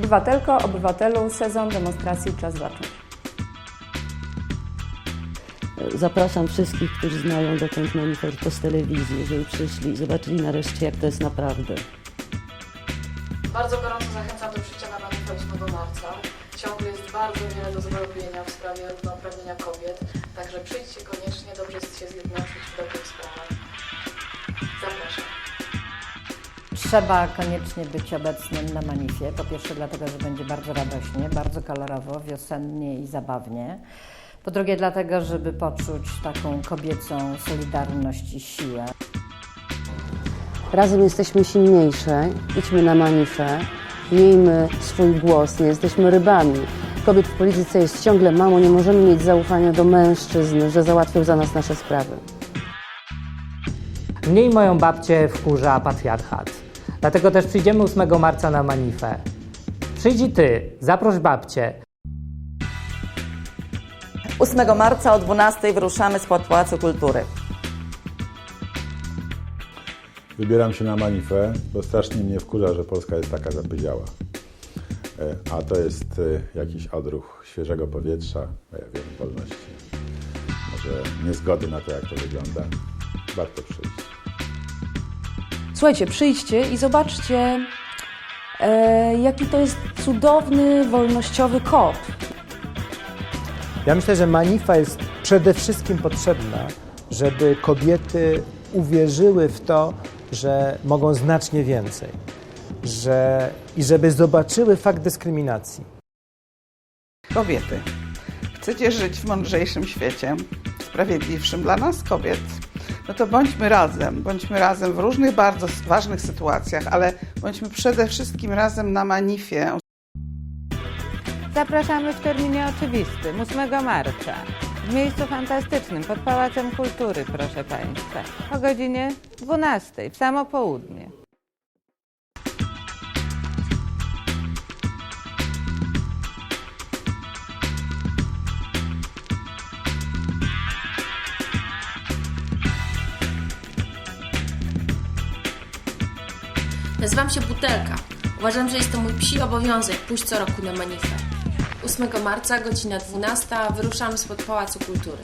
Obywatelko, obywatelu, sezon demonstracji czas zacząć. Zapraszam wszystkich, którzy znają dotąd manifesto z telewizji, żeby przyszli i zobaczyli nareszcie, jak to jest naprawdę. Bardzo gorąco zachęcam do przyjścia na manifest 8 marca. Ciągle jest bardzo wiele do zrobienia w sprawie równouprawnienia kobiet, także przyjdźcie Trzeba koniecznie być obecnym na manifie. Po pierwsze dlatego, że będzie bardzo radośnie, bardzo kolorowo, wiosennie i zabawnie. Po drugie dlatego, żeby poczuć taką kobiecą solidarność i siłę. Razem jesteśmy silniejsze, idźmy na manifę, miejmy swój głos, nie jesteśmy rybami. Kobiet w polityce jest ciągle mało, nie możemy mieć zaufania do mężczyzn, że załatwią za nas nasze sprawy. Mniej moją babcię wkurza patriarchat. Dlatego też przyjdziemy 8 marca na manifę. Przyjdź i ty, zaproś babcię. 8 marca o 12 wyruszamy spod Pałacu Kultury. Wybieram się na manifę, bo strasznie mnie wkurza, że Polska jest taka zapyziała. E, A to jest e, jakiś odruch świeżego powietrza, a ja wiem, wolności. Może niezgody na to, jak to wygląda. Warto przyjść. Słuchajcie, przyjdźcie i zobaczcie, e, jaki to jest cudowny, wolnościowy kop. Ja myślę, że Manifa jest przede wszystkim potrzebna, żeby kobiety uwierzyły w to, że mogą znacznie więcej. Że, I żeby zobaczyły fakt dyskryminacji. Kobiety, chcecie żyć w mądrzejszym świecie, sprawiedliwszym dla nas, kobiet? No to bądźmy razem, bądźmy razem w różnych bardzo ważnych sytuacjach, ale bądźmy przede wszystkim razem na manifie. Zapraszamy w terminie oczywistym, 8 marca. W miejscu fantastycznym, pod Pałacem Kultury, proszę Państwa. O godzinie 12, w samo południe. Nazywam się Butelka. Uważam, że jest to mój psi obowiązek pójść co roku na manifę. 8 marca, godzina 12, wyruszamy spod Pałacu Kultury.